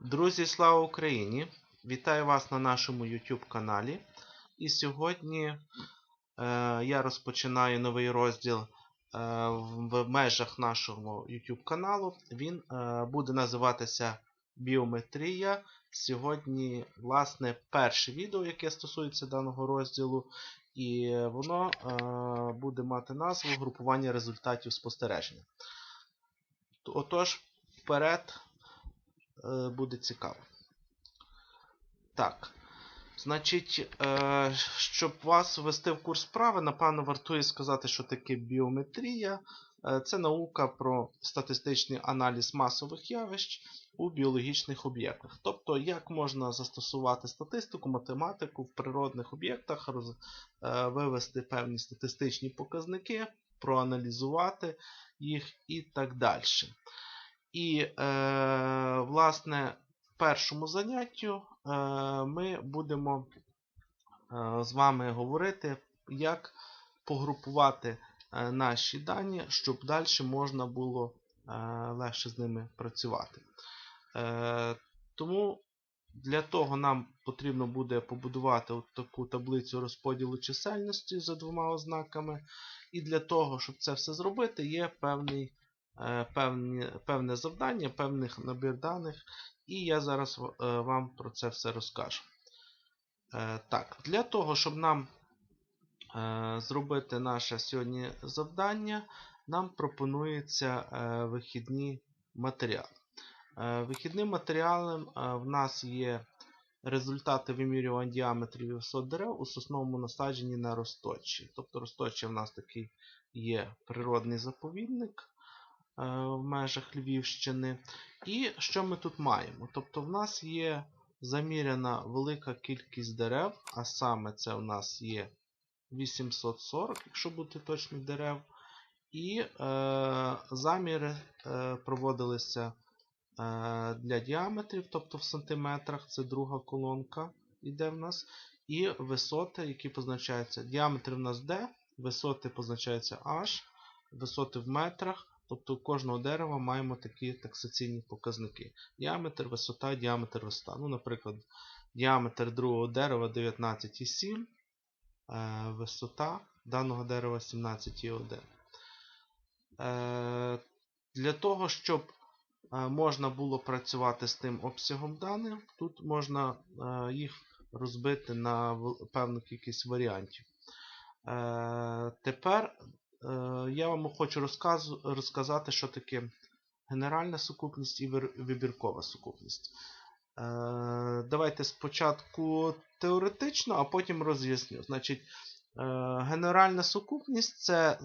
Друзі, слава Україні! Вітаю вас на нашому YouTube каналі. І сьогодні е, я розпочинаю новий розділ е, в, межах нашого YouTube каналу. Він е, буде називатися Біометрія. Сьогодні, власне, перше відео, яке стосується даного розділу, і воно е, буде мати назву групування результатів спостереження. Отож, вперед е, буде цікаво. Так. Значить, е, щоб вас ввести в курс справи, напевно, вартує сказати, що таке біометрія. Е, Це наука про статистичний аналіз масових явищ у біологічних об'єктах. Тобто, як можна застосувати статистику, математику в природних об'єктах, е, вивести певні статистичні показники, проаналізувати їх і так далі. І, е, власне, в першому заняттю е, ми будемо е, з вами говорити, як погрупувати е, наші дані, щоб далі можна було е, легше з ними працювати. Е, тому для того нам потрібно буде побудувати от таку таблицю розподілу чисельності за двома ознаками. І для того, щоб це все зробити, є певний певні, певне завдання, певних набір даних, і я зараз вам про це все розкажу. Так, Для того, щоб нам зробити наше сьогодні завдання, нам пропонується вихідні матеріали. Вихідним матеріалом в нас є результати вимірювань діаметрів висот дерев у сосновому насадженні на Росточі. Тобто Росточі в нас такий є природний заповідник. Е, в межах Львівщини. І що ми тут маємо? Тобто в нас є заміряна велика кількість дерев, а саме це у нас є 840, якщо бути точний дерев. І е, заміри е, проводилися е, для діаметрів, тобто в сантиметрах, це друга колонка йде в нас. І висоти, які позначаються. Діаметри в нас D, висоти позначаються H, висоти в метрах. Тобто у кожного дерева маємо такі таксаційні показники. Діаметр, висота, діаметр висота. Ну, Наприклад, діаметр другого дерева 19,7, е, висота даного дерева 17,1. Е, для того, щоб е, можна було працювати з тим обсягом даних, тут можна їх розбити на певну кількість варіантів. Тепер я вам хочу розказати, що таке генеральна сукупність і вибіркова сукупність. Е, давайте спочатку теоретично, а потім роз'ясню. Значить, е, Генеральна сукупність це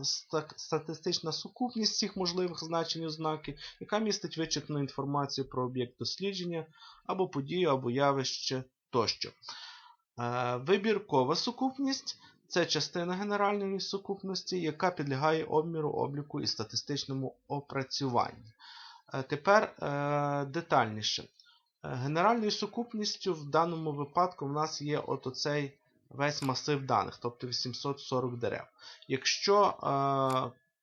статистична сукупність всіх можливих значень ознаки, яка містить вичерпну інформацію про об'єкт дослідження, або подію, або явище тощо. Вибіркова сукупність це частина генеральної сукупності, яка підлягає обміру, обліку і статистичному опрацюванню. Е, тепер е, детальніше. Е, генеральною сукупністю в даному випадку в нас є от оцей весь масив даних, тобто 840 дерев. Якщо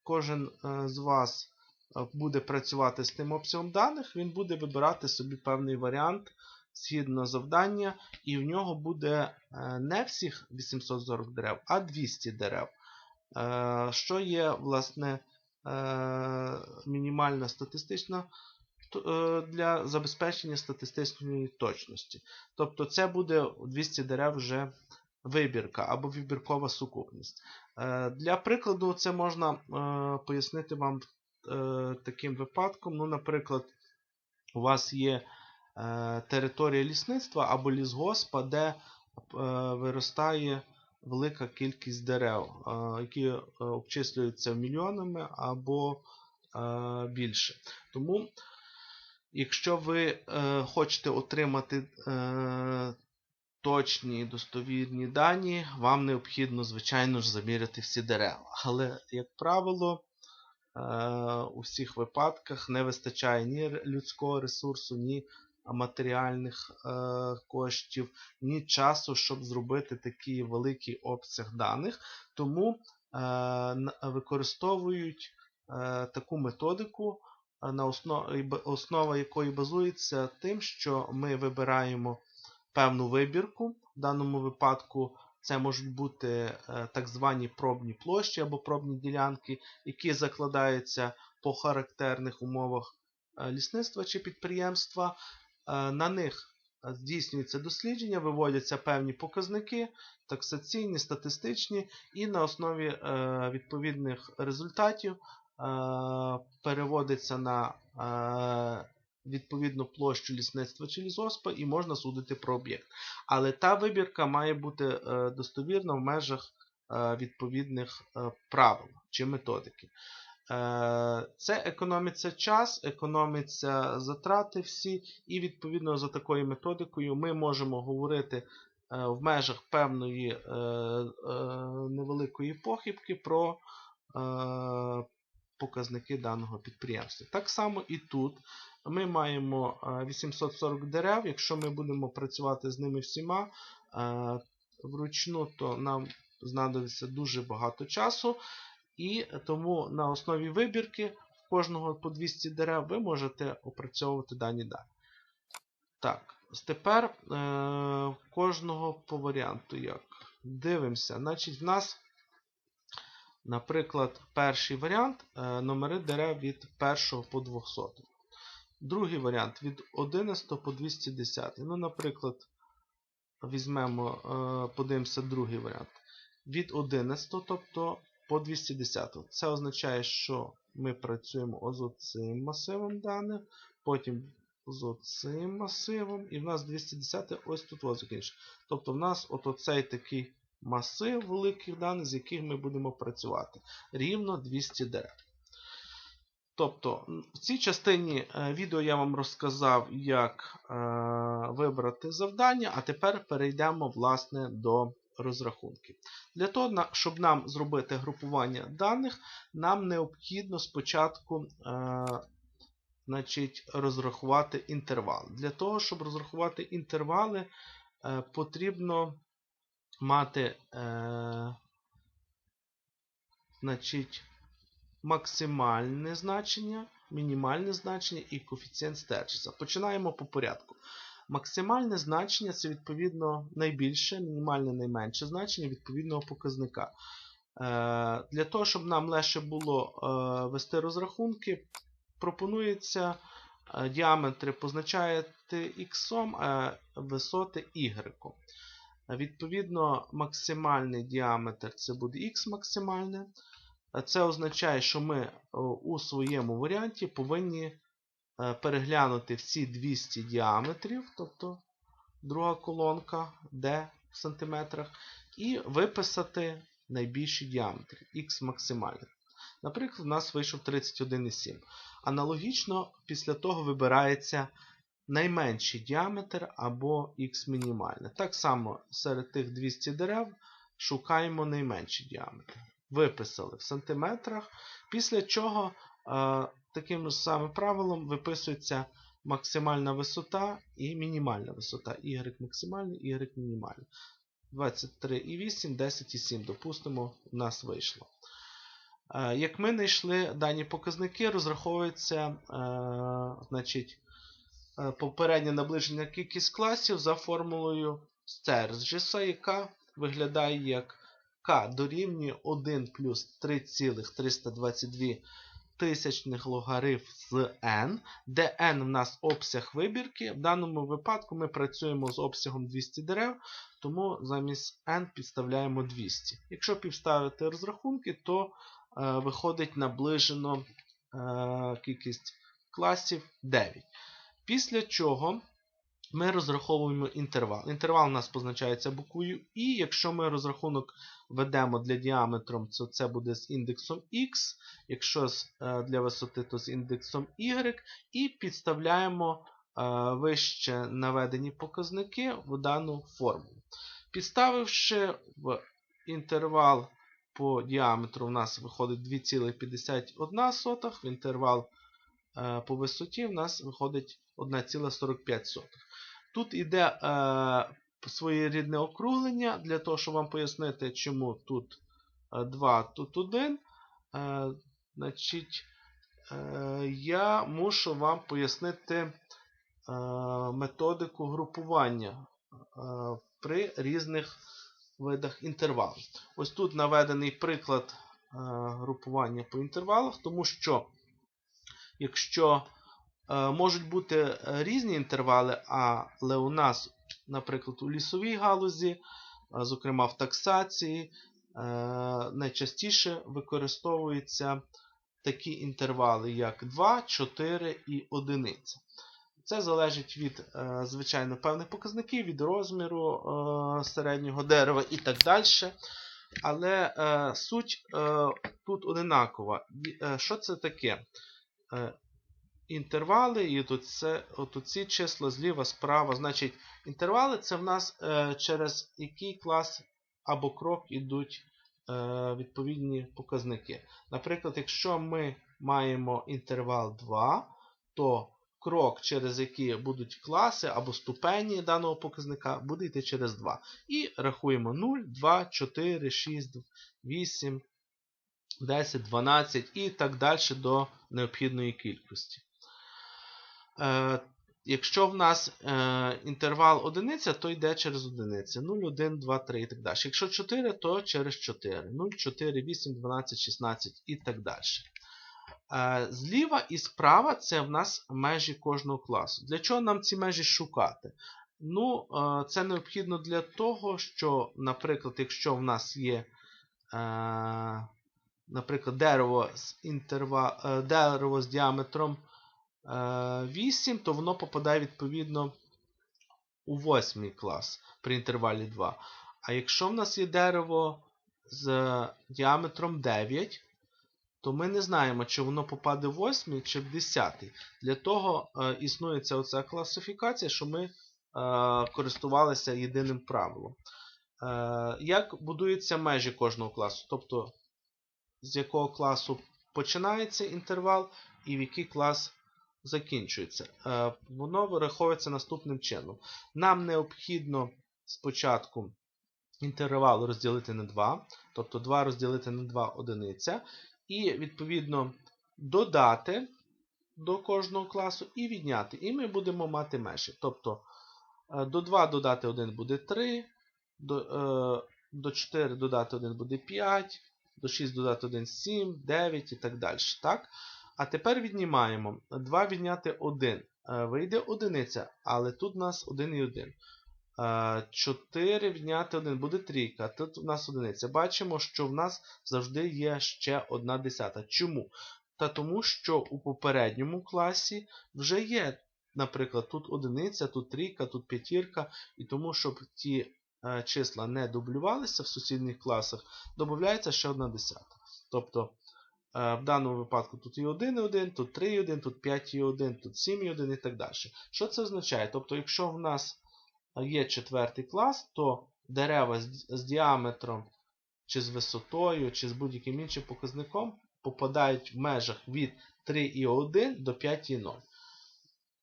кожен з вас буде працювати з тим обсягом даних, він буде вибирати собі певний варіант згідно завдання, і в нього буде е, не всіх 840 дерев, а 200 дерев. Е, що є, власне, е, мінімальна статистична для забезпечення статистичної точності. Тобто це буде 200 дерев вже вибірка або вибіркова сукупність. Для прикладу, це можна пояснити вам таким випадком. Ну, Наприклад, у вас є Е, територія лісництва або лісгоспа, де е, виростає велика кількість дерев, е, які обчислюються мільйонами або більше. Тому, якщо ви хочете отримати точні достовірні дані, вам необхідно, звичайно ж, заміряти всі дерева. Але, як правило, у всіх випадках не вистачає ні людського ресурсу, ні матеріальних е, коштів, ні часу, щоб зробити такий великий обсяг даних. Тому е, використовують е, таку методику, е, на основі, основа якої базується тим, що ми вибираємо певну вибірку. В даному випадку це можуть бути е, так звані пробні площі або пробні ділянки, які закладаються по характерних умовах е, лісництва чи підприємства. Е, На них здійснюється дослідження, виводяться певні показники, таксаційні, статистичні, і на основі е, відповідних результатів е, переводиться на е, відповідну площу лісництва чи лісгоспа і можна судити про об'єкт. Але та вибірка має бути е, достовірна в межах е, відповідних е, правил чи методики. Е, Це економиться час, економиться затрати всі, і відповідно за такою методикою ми можемо говорити е, в межах певної е, невеликої похибки про показники даного підприємства. Так само і тут ми маємо е, 840 дерев. Якщо ми будемо працювати з ними всіма вручну, то нам знадобиться дуже багато часу. І тому на основі вибірки кожного по 200 дерев ви можете опрацьовувати дані дані. Так, тепер е, кожного по варіанту як. Дивимося. Значить, в нас, наприклад, перший варіант е, номери дерев від 1 по 200. Другий варіант від 11 по 210. Ну, наприклад, візьмемо, е, подивимося другий варіант. Від 11, тобто по 210. Це означає, що ми працюємо з оцим масивом даних, потім з оцим масивом, і в нас 210 ось тут ось закінчено. Тобто в нас оцей такий масив великих даних, з яких ми будемо працювати. Рівно 200 дерев. Тобто, в цій частині е, відео я вам розказав, як е, вибрати завдання, а тепер перейдемо власне до розрахунків. Для того, щоб нам зробити групування даних, нам необхідно спочатку е, значить, розрахувати інтервал. Для того, щоб розрахувати інтервали, е, потрібно мати е, значить, максимальне значення, мінімальне значення і коефіцієнт Стерчеса. Починаємо по порядку. Максимальне значення це відповідно найбільше, мінімальне найменше значення відповідного показника. Е, Для того, щоб нам легше було е, вести розрахунки, пропонується е, діаметри позначати x, а висоти y. Відповідно, максимальний діаметр це буде x максимальне. Це означає, що ми у своєму варіанті повинні переглянути всі 200 діаметрів, тобто друга колонка D в сантиметрах, і виписати найбільші діаметри Х максимальний. Наприклад, у нас вийшов 31,7. Аналогічно, після того вибирається найменший діаметр або Х мінімальне. Так само серед тих 200 дерев шукаємо найменший діаметр. Виписали в сантиметрах, після чого е, таким же самим правилом виписується максимальна висота і мінімальна висота. Y максимальний, Y мінімальний. 23,8, 10,7, допустимо, у нас вийшло. Е, як ми знайшли дані показники, розраховується е, значить, е, попереднє наближення кількість класів за формулою Стерджеса, яка виглядає як К дорівнює 1 плюс 3,322 тисячних логарифм з n, де n в нас обсяг вибірки. В даному випадку ми працюємо з обсягом 200 дерев, тому замість n підставляємо 200. Якщо підставити розрахунки, то е, виходить наближено е, кількість класів 9. Після чого ми розраховуємо інтервал. Інтервал у нас позначається буквою І. Якщо ми розрахунок ведемо для діаметром, то це буде з індексом X, якщо для висоти, то з індексом Y, і підставляємо вище наведені показники в дану формулу. Підставивши в інтервал по діаметру, у нас виходить 2,51, в інтервал по висоті у нас виходить 1,45. Тут йде е, своєрідне округлення, для того, щоб вам пояснити, чому тут 2, тут 1. Е, значить, е, я мушу вам пояснити е, методику групування е, при різних видах інтервалу. Ось тут наведений приклад е, групування по інтервалах, тому що якщо е, можуть бути е, різні інтервали, але у нас, наприклад, у лісовій галузі, е, зокрема в таксації, е, найчастіше використовуються такі інтервали, як 2, 4 і 1. Це залежить від, е, звичайно, певних показників, від розміру е, середнього дерева і так далі. Але е, суть е, тут одинакова. Е, Що це таке? Інтервали, і тут це, от ці числа зліва, справа. Значить, інтервали це в нас е, через який клас або крок ідуть е, відповідні показники. Наприклад, якщо ми маємо інтервал 2, то крок, через який будуть класи або ступені даного показника, буде йти через 2. І рахуємо 0, 2, 4, 6, 8, 10, 12 і так далі до необхідної кількості. Е, якщо в нас е, інтервал одиниця, то йде через одиниці. 0, 1, 2, 3 і так далі. Якщо 4, то через 4. 0, 4, 8, 12, 16 і так далі. Е, Зліва і справа це в нас межі кожного класу. Для чого нам ці межі шукати? Ну, е, це необхідно для того, що, наприклад, якщо в нас є, е, наприклад, дерево з, інтерва... е, дерево з діаметром 8, то воно попадає відповідно у 8 клас при інтервалі 2. А якщо в нас є дерево з діаметром 9, то ми не знаємо, чи воно попаде в 8 чи в 10. Для того е, існує ця оця класифікація, що ми е, користувалися єдиним правилом. Е, як будуються межі кожного класу? Тобто, з якого класу починається інтервал і в який клас закінчується. Е, воно вираховується наступним чином. Нам необхідно спочатку інтервал розділити на 2, тобто 2 розділити на 2 одиниця, і, відповідно, додати до кожного класу і відняти. І ми будемо мати межі. Тобто е, до 2 додати 1 буде 3, до, е, до 4 додати 1 буде 5, до 6 додати 1 7, 9 і так далі. Так? А тепер віднімаємо 2 відняти 1. Е, Вийде одиниця, але тут у нас 1 і 1. 4 відняти 1 буде трійка. Тут у нас одиниця. Бачимо, що в нас завжди є ще одна десята. Чому? Та тому, що у попередньому класі вже є, наприклад, тут одиниця, тут трійка, тут п'ятірка. І тому, щоб ті е, числа не дублювалися в сусідніх класах, додається ще одна десята. Тобто, е, в даному випадку тут і 1 і 1, тут 3 і 1, тут 5 і 1, тут 7 і 1 і так далі. Що це означає? Тобто, якщо в нас є четвертий клас, то дерева з, діаметром, чи з висотою, чи з будь-яким іншим показником попадають в межах від 3,1 до 5,0.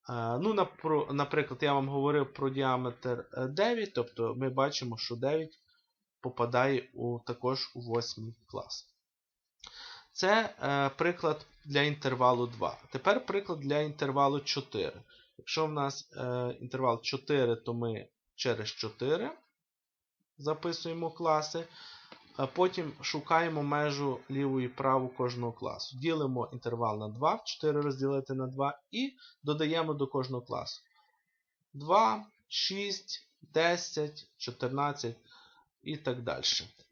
Е, Ну, наприклад, я вам говорив про діаметр е, 9, тобто ми бачимо, що 9 попадає у, також у 8 клас. Це е, приклад для інтервалу 2. Тепер приклад для інтервалу 4. Якщо в нас е, інтервал 4, то ми через 4 записуємо класи. А потім шукаємо межу ліву і праву кожного класу. Ділимо інтервал на 2, 4 розділити на 2 і додаємо до кожного класу. 2, 6, 10, 14 і так далі.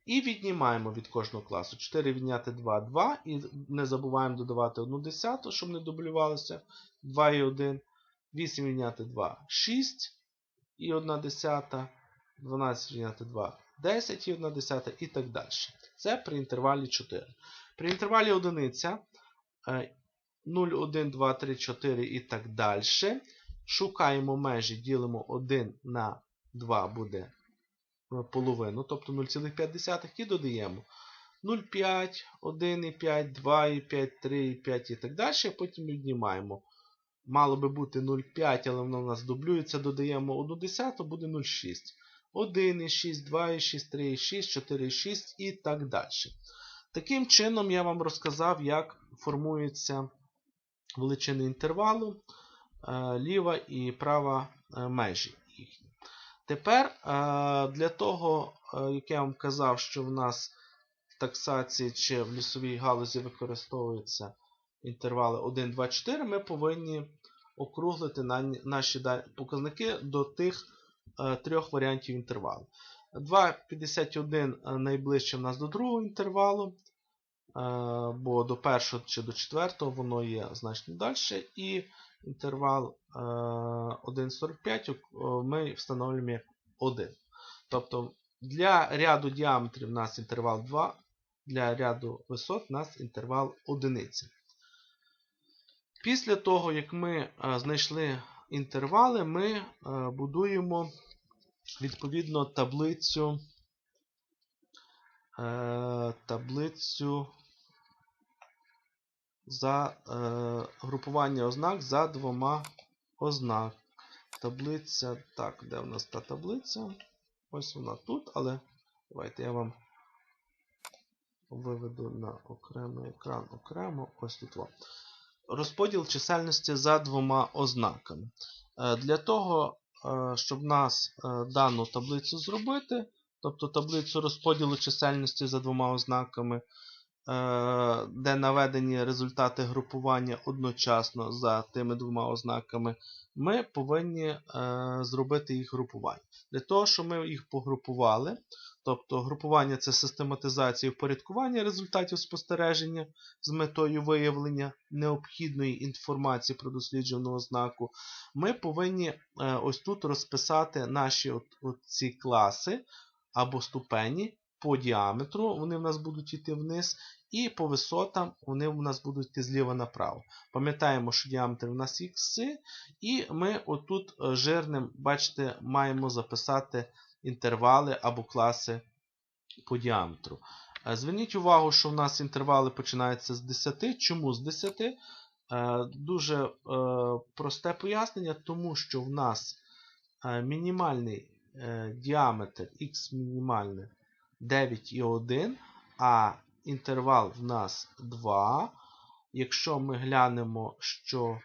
І віднімаємо від кожного класу. 4 відняти 2, 2. І не забуваємо додавати 1 десяту, щоб не дублювалося. 2 і 1. 8 відняти 2, 6 і 1 десята. 12 відняти 2, 10 і 1 десята і так далі. Це при інтервалі 4. При інтервалі 1 0, 1, 2, 3, 4 і так далі. Шукаємо межі, ділимо 1 на 2 буде половину, тобто 0,5 і додаємо 0,5, 1,5, 2,5, 3,5 і так далі. Потім віднімаємо. Мало би бути 0,5, але воно у нас дублюється, додаємо 1 десяту, буде 0,6. 1,6, 2,6, 3,6, 4,6 і так далі. Таким чином я вам розказав, як формуються величини інтервалу, е, ліва і права е, межі їхні. Тепер е, для того, е, як я вам казав, що в нас в таксації чи в лісовій галузі використовуються інтервали 1, 2, 4, ми повинні округлити наші показники до тих е, трьох варіантів інтервалу. 2,51 е, найближче в нас до другого інтервалу, бо до першого чи до четвертого воно є значно далі. І інтервал е, 1,45 ми встановлюємо як 1. Тобто для ряду діаметрів у нас інтервал 2, для ряду висот у нас інтервал 1. Після того, як ми е, знайшли інтервали, ми е, будуємо відповідно таблицю, е, таблицю за е, групування ознак за двома ознак. Таблиця. Так, де в нас та таблиця? Ось вона тут, але давайте я вам виведу на окремий екран окремо. Ось тут. Вам. Розподіл чисельності за двома ознаками. Е, Для того, е, щоб нас е, дану таблицю зробити, тобто таблицю розподілу чисельності за двома ознаками, де наведені результати групування одночасно за тими двома ознаками, ми повинні е, зробити їх групування. Для того, щоб ми їх погрупували, тобто групування це систематизація і впорядкування результатів спостереження з метою виявлення необхідної інформації про досліджену ознаку, ми повинні е, ось тут розписати наші ці класи або ступені по діаметру, вони в нас будуть йти вниз, і по висотам вони в нас будуть йти зліва направо. Пам'ятаємо, що діаметр у нас х, і ми отут е, жирним, бачите, маємо записати інтервали або класи по діаметру. Е, Зверніть увагу, що в нас інтервали починаються з 10. Чому з 10? Е, Дуже просте пояснення, тому що в нас мінімальний діаметр х мінімальний 9,1, а інтервал в нас 2. Якщо ми глянемо, що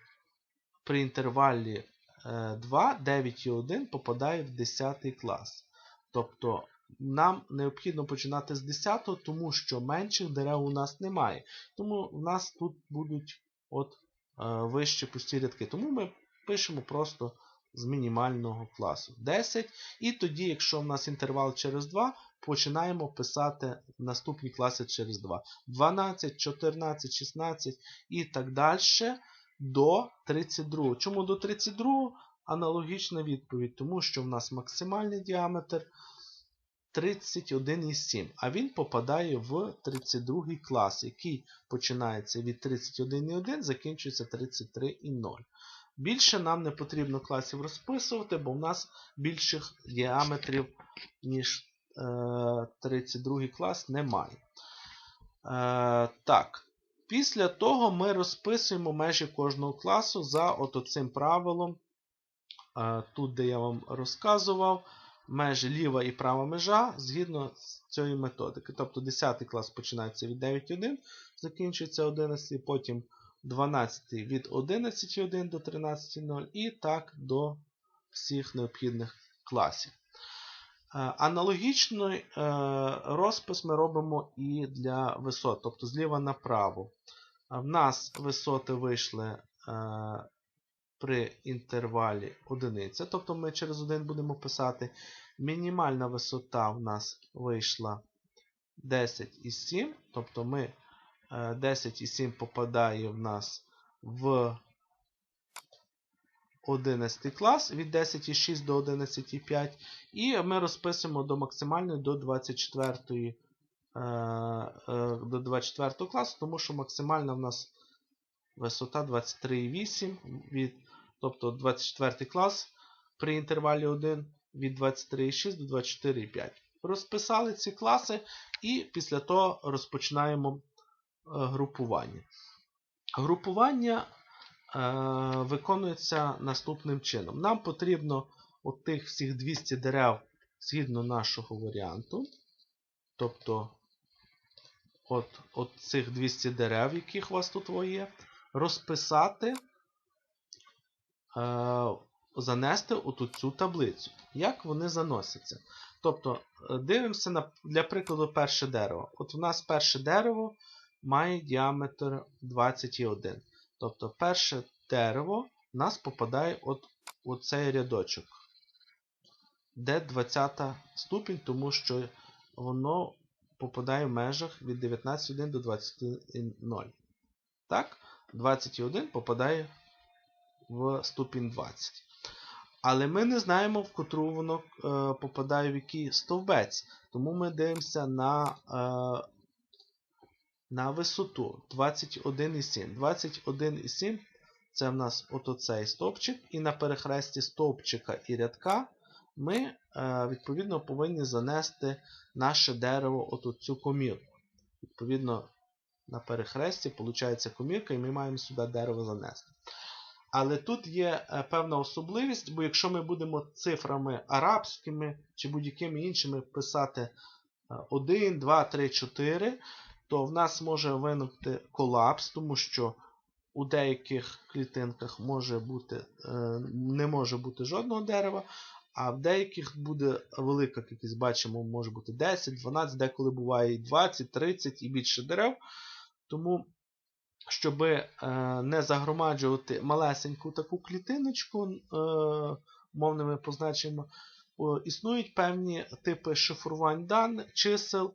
при інтервалі е, 2, 9,1 попадає в 10 клас. Тобто нам необхідно починати з 10, тому що менших дерев у нас немає. Тому в нас тут будуть от, е, вищі пусті рядки. Тому ми пишемо просто з мінімального класу 10. І тоді, якщо в нас інтервал через 2, починаємо писати наступні класи через 2. 12, 14, 16 і так далі до 32. Чому до 32? Аналогічна відповідь, тому що в нас максимальний діаметр 31,7, а він попадає в 32 клас, який починається від 31,1, закінчується 33,0. Більше нам не потрібно класів розписувати, бо в нас більших діаметрів, ніж 32 клас, немає. Е, так. Після того ми розписуємо межі кожного класу за от цим правилом. Е, тут, де я вам розказував, межі ліва і права межа згідно з цієї методики. Тобто 10 клас починається від 9,1, закінчується 11, потім 12 від 11,1 до 13,0 і так до всіх необхідних класів. Е, Аналогічний е, розпис ми робимо і для висот, тобто зліва направо. В нас висоти вийшли е, при інтервалі одиниця, тобто ми через один будемо писати. Мінімальна висота в нас вийшла 10,7, тобто ми е, 10,7 попадає в нас в 11 клас від 10,6 до 11,5. І ми розписуємо до максимальної до 24 до 24 класу, тому що максимальна в нас висота 23,8, від, тобто 24 клас при інтервалі 1 від 23,6 до 24,5. Розписали ці класи і після того розпочинаємо е, групування. Групування е, виконується наступним чином. Нам потрібно от тих всіх 200 дерев згідно нашого варіанту. Тобто от, от цих 200 дерев, яких у вас тут є, розписати, занести оту цю таблицю. Як вони заносяться? Тобто, дивимося на, для прикладу перше дерево. От у нас перше дерево має діаметр 21. Тобто, перше дерево у нас попадає от у цей рядочок, де 20 ступінь, тому що воно попадає в межах від 19,1 до 20,0. Так, 21 попадає в ступінь 20. Але ми не знаємо, в котру воно е, попадає в який стовбець. Тому ми дивимося на е, на висоту 21,7. 21,7 це в нас оцей стовпчик, і на перехресті стовпчика і рядка ми, е, відповідно, повинні занести наше дерево от цю комірку. Відповідно, на перехресті виходить комірка, і ми маємо сюди дерево занести. Але тут є е, певна особливість, бо якщо ми будемо цифрами арабськими чи будь-якими іншими писати 1, 2, 3, 4, то в нас може виникнути колапс, тому що у деяких клітинках може бути, е, не може бути жодного дерева, а в деяких буде велика кількість, бачимо, може бути 10, 12, деколи буває і 20, 30 і більше дерев. Тому, щоб е, не загромаджувати малесеньку таку клітиночку, е, мовними позначеннями, існують певні типи шифрувань даних, чисел,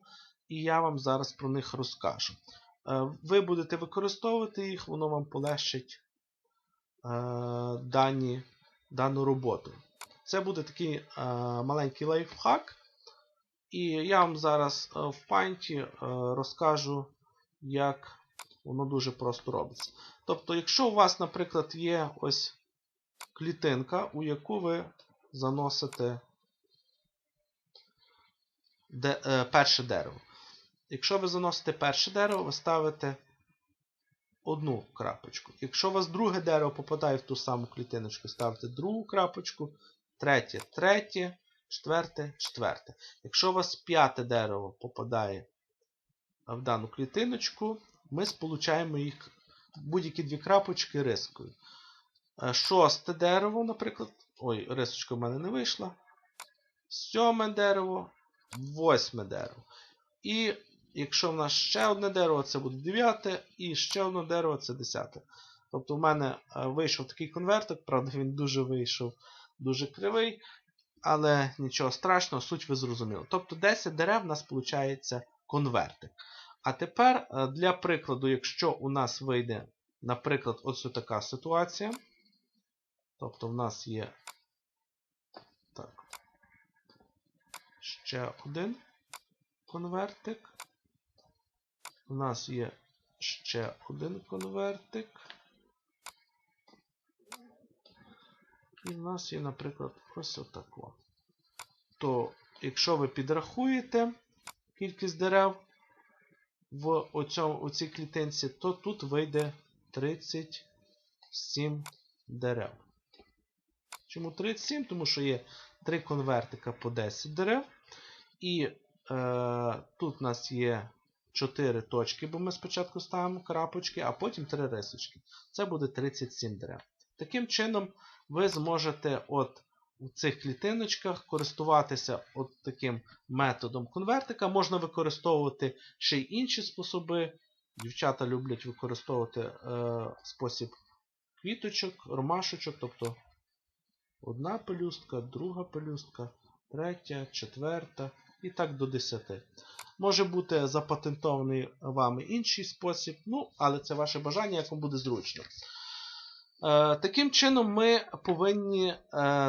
і я вам зараз про них розкажу. Е, ви будете використовувати їх, воно вам полегшить дані, дану роботу. Це буде такий е, маленький лайфхак. І я вам зараз е, в панті е, розкажу, як воно дуже просто робиться. Тобто, якщо у вас, наприклад, є ось клітинка, у яку ви заносите де, е, перше дерево. Якщо ви заносите перше дерево, ви ставите одну крапочку. Якщо у вас друге дерево попадає в ту саму клітиночку, ставите другу крапочку третє, третє, четверте, четверте. Якщо у вас п'яте дерево попадає в дану клітиночку, ми сполучаємо їх будь-які дві крапочки рискою. Е, шосте дерево, наприклад. Ой, рисочка в мене не вийшла. Сьоме дерево, восьме дерево. І якщо в нас ще одне дерево, це буде дев'яте, і ще одне дерево це десяте. Тобто в мене е, вийшов такий конвертик, правда, він дуже вийшов дуже кривий, але нічого страшного, суть ви зрозуміли. Тобто 10 дерев у нас виходить конвертик. А тепер, е, для прикладу, якщо у нас вийде, наприклад, ось така ситуація. Тобто в нас є так, ще один конвертик. У нас є ще один конвертик. І в нас є, наприклад, ось отако. То, якщо ви підрахуєте кількість дерев в оцьому, цій клітинці, то тут вийде 37 дерев. Чому 37? Тому що є 3 конвертика по 10 дерев. І е, тут у нас є 4 точки, бо ми спочатку ставимо крапочки, а потім 3 рисочки. Це буде 37 дерев. Таким чином, ви зможете от у цих клітиночках користуватися от таким методом конвертика. Можна використовувати ще й інші способи. Дівчата люблять використовувати е, спосіб квіточок, ромашечок, тобто одна пелюстка, друга пелюстка, третя, четверта і так до 10. Може бути запатентований вами інший спосіб, ну, але це ваше бажання, як вам буде зручно. Е, таким чином, ми повинні е,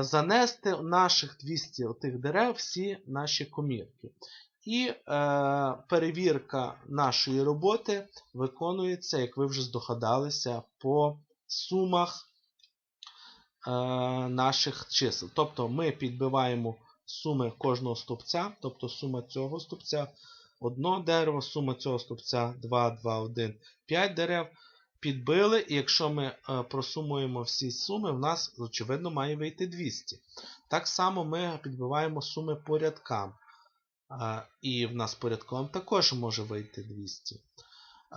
занести в наших 200 отих дерев всі наші комірки. І е, перевірка нашої роботи виконується, як ви вже здогадалися, по сумах е, наших чисел. Тобто ми підбиваємо суми кожного стовпця, тобто сума цього стовпця 1 дерево, сума цього стовпця 2, 2, 1, 5 дерев підбили, і якщо ми е, просумуємо всі суми, в нас, очевидно, має вийти 200. Так само ми підбиваємо суми по рядкам. І в нас порядком також може вийти 200.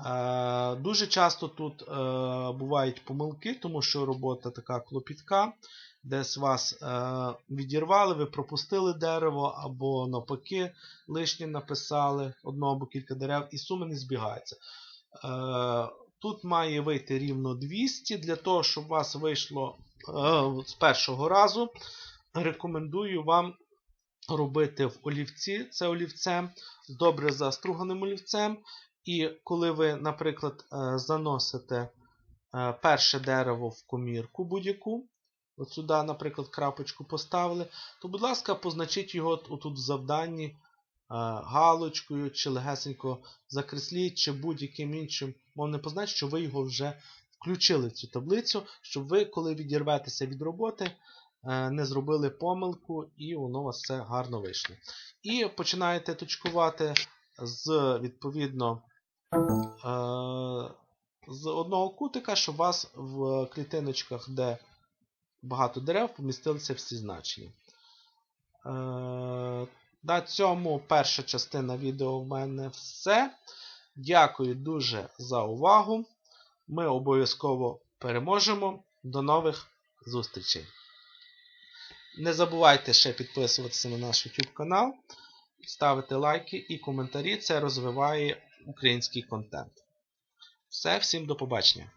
Е, Дуже часто тут е, бувають помилки, тому що робота така клопітка. Десь вас е, відірвали, ви пропустили дерево, або навпаки, лишнє написали одного або кілька дерев, і суми не збігаються. Е, Тут має вийти рівно 200. Для того, щоб у вас вийшло е, з першого разу, рекомендую вам робити в олівці, це олівцем, з добре заструганим олівцем. І коли ви, наприклад, е, заносите е, перше дерево в комірку будь-яку, от сюди, наприклад, крапочку поставили, то, будь ласка, позначіть його тут в завданні е, галочкою, чи легесенько закресліть, чи будь-яким іншим мовним позначенням, що ви його вже включили в цю таблицю, щоб ви, коли відірветеся від роботи, е, не зробили помилку і воно у вас все гарно вийшло. І починаєте точкувати з відповідно е, з одного кутика, щоб у вас в клітиночках, де багато дерев, помістилися всі значення. Е, На цьому перша частина відео в мене все. Дякую дуже за увагу. Ми обов'язково переможемо. До нових зустрічей! Не забувайте ще підписуватися на наш YouTube канал, ставити лайки і коментарі. Це розвиває український контент. Все, всім до побачення!